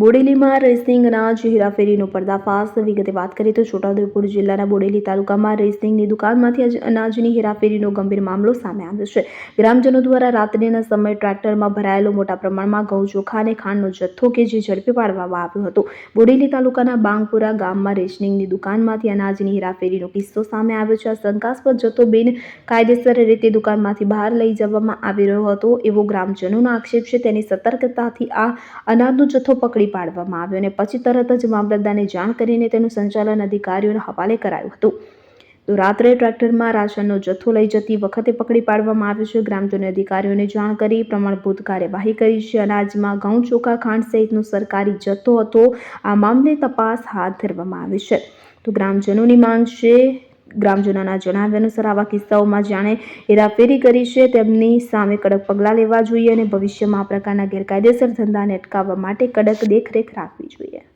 બોડેલીમાં racing અનાજ હેરાફેરીનો પર્દાફાશ. વિગતે વાત કરીએ તો છોટાઉદેપુર જિલ્લાના બોડેલી તાલુકામાં રેસિંગની દુકાનમાંથી અનાજની હેરાફેરીનો ગંભીર મામલો સામે આવ્યો છે. ગ્રામજનો દ્વારા રાત્રિના સમયે ટ્રેક્ટરમાં ભરાયેલો મોટા પ્રમાણમાં ઘઉં, ચોખા અને ખાંડનો જથ્થો કે જે ઝડપી પાડવામાં આવ્યો હતો. બોડેલી તાલુકાના બાંગપુરા ગામમાં રેશનિંગની દુકાનમાંથી અનાજની હેરાફેરીનો કિસ્સો સામે આવ્યો છે. આ શંકાસ્પદ જથ્થો બિન કાયદેસર રીતે દુકાનમાંથી બહાર લઈ જવામાં આવી રહ્યો હતો એવો ગ્રામજનોનો આક્ષેપ છે. તેની સતર્કતાથી આ અનાજનો જથ્થો પકડી પાડવામાં આવ્યો અને પછી તરત જ મામલતદારને જાણ કરીને તેનું સંચાલન અધિકારીઓને હવાલે કરાયું હતું. તો રાત્રે ટ્રેક્ટરમાં રાશનનો જથ્થો લઈ જતી વખતે પકડી પાડવામાં આવ્યો છે. ગ્રામજનો અધિકારીઓને જાણ કરી પ્રમાણભૂત કાર્યવાહી કરી છે. અનાજમાં ઘઉં, ચોખા, ખાંડ સહિતનો સરકારી જથ્થો હતો. આ મામલે તપાસ હાથ ધરવામાં આવી છે. તો ગ્રામજનોની માંગ છે ગ્રામજનોના જણાવ્યા અનુસાર આવા કિસ્સાઓમાં જાણે હેરાફેરી કરી છે. તેમની સામે કડક પગલાં લેવા જોઈએ અને ભવિષ્યમાં આ પ્રકારના ગેરકાયદેસર ધંધાને અટકાવવા માટે કડક દેખરેખ રાખવી જોઈએ.